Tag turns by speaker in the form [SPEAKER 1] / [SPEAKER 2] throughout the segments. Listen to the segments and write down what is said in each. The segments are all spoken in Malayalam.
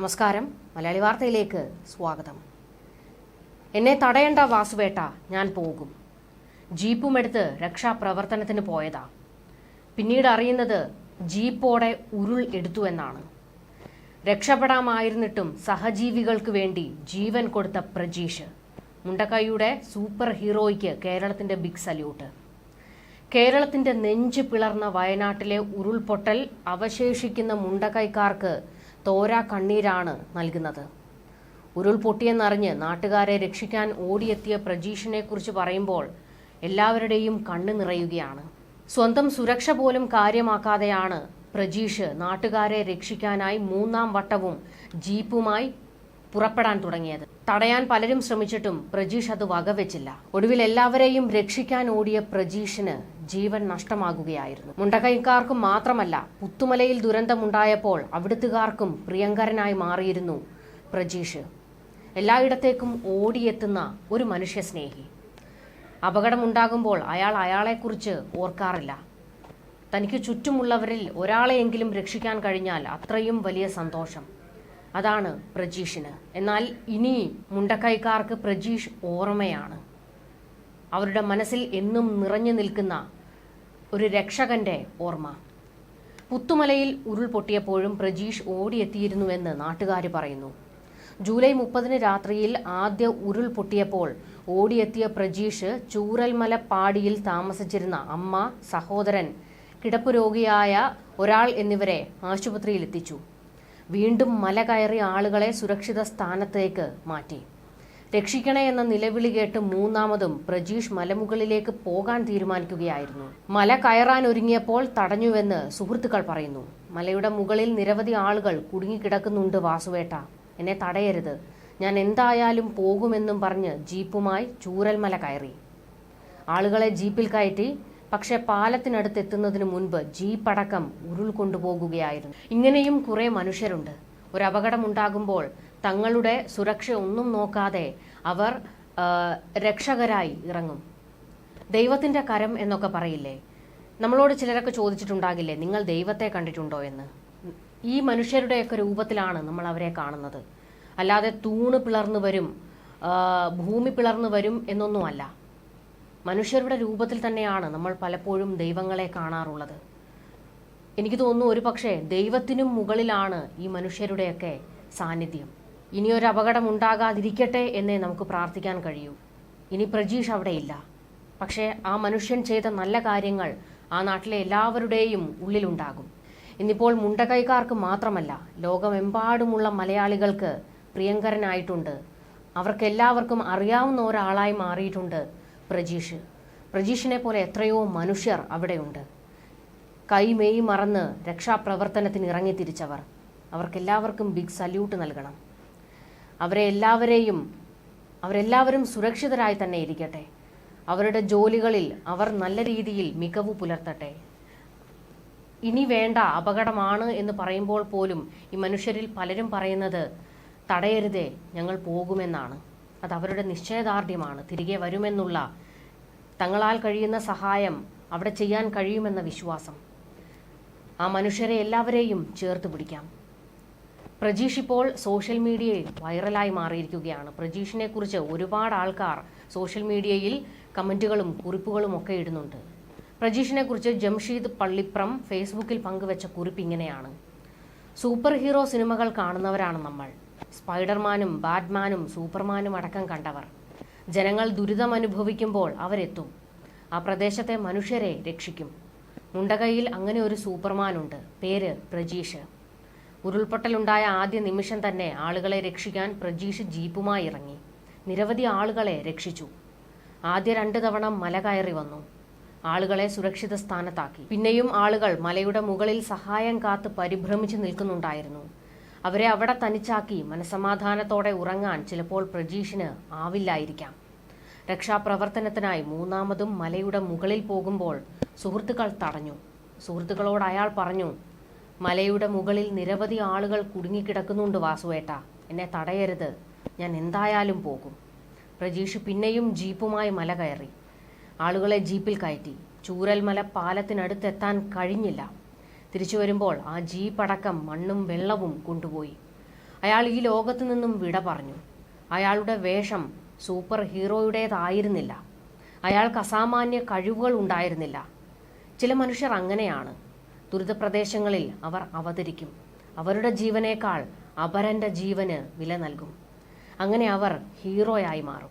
[SPEAKER 1] നമസ്കാരം. മലയാളി വാർത്തയിലേക്ക് സ്വാഗതം. എന്നെ തടയേണ്ട വാസുവേട്ട ഞാൻ പോകും. ജീപ്പുമെടുത്ത് രക്ഷാപ്രവർത്തനത്തിന് പോയതാ. പിന്നീട് അറിയുന്നത് ജീപ്പോടെ ഉരുൾ എടുത്തു എന്നാണ്. രക്ഷപ്പെടാമായിരുന്നിട്ടും സഹജീവികൾക്ക് വേണ്ടി ജീവൻ കൊടുത്ത പ്രജീഷ് മുണ്ടക്കൈയുടെ സൂപ്പർ ഹീറോയ്ക്ക് കേരളത്തിന്റെ ബിഗ് സല്യൂട്ട്. കേരളത്തിന്റെ നെഞ്ച് പിളർന്ന വയനാട്ടിലെ ഉരുൾപൊട്ടൽ അവശേഷിക്കുന്ന മുണ്ടക്കൈക്കാർക്ക് തോരാ കണ്ണീരാണ് നൽകുന്നത്. ഉരുൾപൊട്ടിയെന്നറിഞ്ഞ് നാട്ടുകാരെ രക്ഷിക്കാൻ ഓടിയെത്തിയ പ്രജീഷിനെക്കുറിച്ച് പറയുമ്പോൾ എല്ലാവരുടെയും കണ്ണു നിറയുകയാണ്. സ്വന്തം സുരക്ഷ പോലും കാര്യമാക്കാതെയാണ് പ്രജീഷ് നാട്ടുകാരെ രക്ഷിക്കാനായി മൂന്നാം വട്ടവും ജീപ്പുമായി പുറപ്പെടാൻ തുടങ്ങിയത്. തടയാൻ പലരും ശ്രമിച്ചിട്ടും പ്രജീഷ് അത് വകവെച്ചില്ല. ഒടുവിൽ എല്ലാവരെയും രക്ഷിക്കാൻ ഓടിയ പ്രജീഷിന് ജീവൻ നഷ്ടമാകുകയായിരുന്നു. മുണ്ടകൈക്കാർക്കും മാത്രമല്ല പുത്തുമലയിൽ ദുരന്തമുണ്ടായപ്പോൾ അവിടുത്തുകാർക്കും പ്രിയങ്കരനായി മാറിയിരുന്നു പ്രജീഷ്. എല്ലായിടത്തേക്കും ഓടിയെത്തുന്ന ഒരു മനുഷ്യസ്നേഹി. അപകടമുണ്ടാകുമ്പോൾ അയാൾ അയാളെക്കുറിച്ച് ഓർക്കാറില്ല. തനിക്ക് ചുറ്റുമുള്ളവരിൽ ഒരാളെയെങ്കിലും രക്ഷിക്കാൻ കഴിഞ്ഞാൽ അത്രയും വലിയ സന്തോഷം. അതാണ് പ്രജീഷിന്. എന്നാൽ ഇനി മുണ്ടക്കൈക്കാർക്ക് പ്രജീഷ് ഓർമ്മയാണ്. അവരുടെ മനസ്സിൽ എന്നും നിറഞ്ഞു നിൽക്കുന്ന ഒരു രക്ഷകന്റെ ഓർമ്മ. പുത്തുമലയിൽ ഉരുൾപൊട്ടിയപ്പോഴും പ്രജീഷ് ഓടിയെത്തിയിരുന്നുവെന്ന് നാട്ടുകാർ പറയുന്നു. ജൂലൈ മുപ്പതിന് രാത്രിയിൽ ആദ്യ ഉരുൾപൊട്ടിയപ്പോൾ ഓടിയെത്തിയ പ്രജീഷ് ചൂരൽമല പാടിയിൽ താമസിച്ചിരുന്ന അമ്മ സഹോദരൻ കിടപ്പ് രോഗിയായ ഒരാൾ എന്നിവരെ ആശുപത്രിയിലെത്തിച്ചു. വീണ്ടും മല കയറി ആളുകളെ സുരക്ഷിത സ്ഥാനത്തേക്ക് മാറ്റി. രക്ഷിക്കണേ എന്ന നിലവിളി കേട്ട് മൂന്നാമതും പ്രജീഷ് മലമുകളിലേക്ക് പോകാൻ തീരുമാനിക്കുകയായിരുന്നു. മല കയറാൻ ഒരുങ്ങിയപ്പോൾ തടഞ്ഞുവെന്ന് സുഹൃത്തുക്കൾ പറയുന്നു. മലയുടെ മുകളിൽ നിരവധി ആളുകൾ കുടുങ്ങിക്കിടക്കുന്നുണ്ട് വാസുവേട്ട. എന്നെ തടയരുത്. ഞാൻ എന്തായാലും പോകുമെന്നും പറഞ്ഞ് ജീപ്പുമായി ചൂരൽമല കയറി. ആളുകളെ ജീപ്പിൽ കയറ്റി പക്ഷെ പാലത്തിനടുത്ത് എത്തുന്നതിന് മുൻപ് ജീപ്പ് അടക്കം ഉരുൾ കൊണ്ടുപോകുകയായിരുന്നു ഇങ്ങനെയും കുറെ മനുഷ്യരുണ്ട്. ഒരു അപകടമുണ്ടാകുമ്പോൾ തങ്ങളുടെ സുരക്ഷ ഒന്നും നോക്കാതെ അവർ രക്ഷകരായി ഇറങ്ങും. ദൈവത്തിന്റെ കരം എന്നൊക്കെ പറയില്ലേ? നമ്മളോട് ചിലരൊക്കെ ചോദിച്ചിട്ടുണ്ടാകില്ലേ നിങ്ങൾ ദൈവത്തെ കണ്ടിട്ടുണ്ടോ എന്ന്? ഈ മനുഷ്യരുടെയൊക്കെ രൂപത്തിലാണ് നമ്മൾ അവരെ കാണുന്നത്. അല്ലാതെ തൂണ് പിളർന്നു വരും ഭൂമി പിളർന്നു വരും എന്നൊന്നുമല്ല മനുഷ്യരുടെ രൂപത്തിൽ തന്നെയാണ് നമ്മൾ പലപ്പോഴും ദൈവങ്ങളെ കാണാറുള്ളത്. എനിക്ക് തോന്നുന്നു ഒരു പക്ഷേ ദൈവത്തിനും മുകളിലാണ് ഈ മനുഷ്യരുടെയൊക്കെ സാന്നിധ്യം. ഇനിയൊരു അപകടം ഉണ്ടാകാതിരിക്കട്ടെ എന്നേ നമുക്ക് പ്രാർത്ഥിക്കാൻ കഴിയൂ. ഇനി പ്രജീഷ് അവിടെയില്ല. പക്ഷേ ആ മനുഷ്യൻ ചെയ്ത നല്ല കാര്യങ്ങൾ ആ നാട്ടിലെ എല്ലാവരുടെയും ഉള്ളിലുണ്ടാകും. ഇന്നിപ്പോൾ മുണ്ടകൈക്കാർക്ക് മാത്രമല്ല ലോകമെമ്പാടുമുള്ള മലയാളികൾക്ക് പ്രിയങ്കരനായിട്ടുണ്ട്. അവർക്കെല്ലാവർക്കും അറിയാവുന്ന ഒരാളായി മാറിയിട്ടുണ്ട് പ്രജീഷ്. പ്രജീഷിനെ പോലെ എത്രയോ മനുഷ്യർ അവിടെയുണ്ട്. കൈമേയ് മറന്ന് രക്ഷാപ്രവർത്തനത്തിന് ഇറങ്ങി തിരിച്ചവർ അവർക്കെല്ലാവർക്കും ബിഗ് സല്യൂട്ട് നൽകണം. അവരെ എല്ലാവരെയും അവരെല്ലാവരും സുരക്ഷിതരായി തന്നെ ഇരിക്കട്ടെ. അവരുടെ ജോലികളിൽ അവർ നല്ല രീതിയിൽ മികവ് പുലർത്തട്ടെ. ഇനി വേണ്ട അപകടമാണ് എന്ന് പറയുമ്പോൾ പോലും ഈ മനുഷ്യരിൽ പലരും പറയുന്നത് തടയരുതേ ഞങ്ങൾ പോകുമെന്നാണ്. അത് അവരുടെ നിശ്ചയദാർഢ്യമാണ്. തിരികെ വരുമെന്നുള്ള തങ്ങളാൽ കഴിയുന്ന സഹായം അവിടെ ചെയ്യാൻ കഴിയുമെന്ന വിശ്വാസം. ആ മനുഷ്യരെ എല്ലാവരെയും ചേർത്ത് പിടിക്കാം. പ്രജീഷ് ഇപ്പോൾ സോഷ്യൽ മീഡിയയിൽ വൈറലായി മാറിയിരിക്കുകയാണ്. പ്രജീഷിനെ കുറിച്ച് ഒരുപാട് ആൾക്കാർ സോഷ്യൽ മീഡിയയിൽ കമന്റുകളും കുറിപ്പുകളും ഒക്കെ ഇടുന്നുണ്ട്. പ്രജീഷിനെ കുറിച്ച് ജംഷീദ് പള്ളിപ്രം ഫേസ്ബുക്കിൽ പങ്കുവച്ച കുറിപ്പ് ഇങ്ങനെയാണ്. സൂപ്പർ ഹീറോ സിനിമകൾ കാണുന്നവരാണ് നമ്മൾ. സ്പൈഡർമാനും ബാറ്റ്മാനും സൂപ്പർമാനും അടക്കം കണ്ടവർ. ജനങ്ങൾ ദുരിതം അനുഭവിക്കുമ്പോൾ അവരെത്തും. ആ പ്രദേശത്തെ മനുഷ്യരെ രക്ഷിക്കും. മുണ്ടകയിൽ അങ്ങനെ ഒരു സൂപ്പർമാനുണ്ട്. പേര് പ്രജീഷ്. ഉരുൾപൊട്ടലുണ്ടായ ആദ്യ നിമിഷം തന്നെ ആളുകളെ രക്ഷിക്കാൻ പ്രജീഷ് ജീപ്പുമായി ഇറങ്ങി. നിരവധി ആളുകളെ രക്ഷിച്ചു. ആദ്യ രണ്ട് തവണ മല കയറി വന്നു. ആളുകളെ സുരക്ഷിത സ്ഥാനത്താക്കി. പിന്നെയും ആളുകൾ മലയുടെ മുകളിൽ സഹായം കാത്ത് പരിഭ്രമിച്ചു നിൽക്കുന്നുണ്ടായിരുന്നു. അവരെ അവിടെ തനിച്ചാക്കി മനസമാധാനത്തോടെ ഉറങ്ങാൻ ചിലപ്പോൾ പ്രജീഷിന് ആവില്ലായിരിക്കാം. രക്ഷാപ്രവർത്തനത്തിനായി മൂന്നാമതും മലയുടെ മുകളിൽ പോകുമ്പോൾ സുഹൃത്തുക്കൾ തടഞ്ഞു. സുഹൃത്തുക്കളോട് അയാൾ പറഞ്ഞു മലയുടെ മുകളിൽ നിരവധി ആളുകൾ കുടുങ്ങിക്കിടക്കുന്നുണ്ട് വാസുവേട്ട. എന്നെ തടയരുത്. ഞാൻ എന്തായാലും പോകും. പ്രജീഷ് പിന്നെയും ജീപ്പുമായി മല കയറി. ആളുകളെ ജീപ്പിൽ കയറ്റി. ചൂരൽമല പാലത്തിനടുത്തെത്താൻ കഴിഞ്ഞില്ല. തിരിച്ചു വരുമ്പോൾ ആ ജീപ്പടക്കം മണ്ണും വെള്ളവും കൊണ്ടുപോയി. അയാൾ ഈ ലോകത്തു നിന്നും വിട പറഞ്ഞു. അയാളുടെ വേഷം സൂപ്പർ ഹീറോയുടേതായിരുന്നില്ല. അയാൾക്ക് അസാമാന്യ കഴിവുകൾ ഉണ്ടായിരുന്നില്ല. ചില മനുഷ്യർ അങ്ങനെയാണ്. ദുരിതപ്രദേശങ്ങളിൽ അവർ അവതരിക്കും. അവരുടെ ജീവനേക്കാൾ അപരന്റെ ജീവന് വില നൽകും. അങ്ങനെ അവർ ഹീറോയായി മാറും.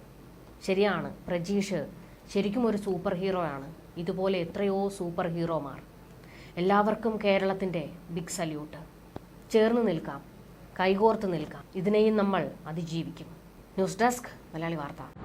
[SPEAKER 1] ശരിയാണ് പ്രജീഷ് ശരിക്കും ഒരു സൂപ്പർ ഹീറോ ആണ് ഇതുപോലെ എത്രയോ സൂപ്പർ ഹീറോമാർ എല്ലാവർക്കും കേരളത്തിന്റെ ബിഗ് സല്യൂട്ട്. ചേർന്ന് നിൽക്കാം കൈകോർത്ത് നിൽക്കാം. ഇതിനെയും നമ്മൾ അതിജീവിക്കും. ന്യൂസ് ഡെസ്ക് മലയാളി വാർത്ത.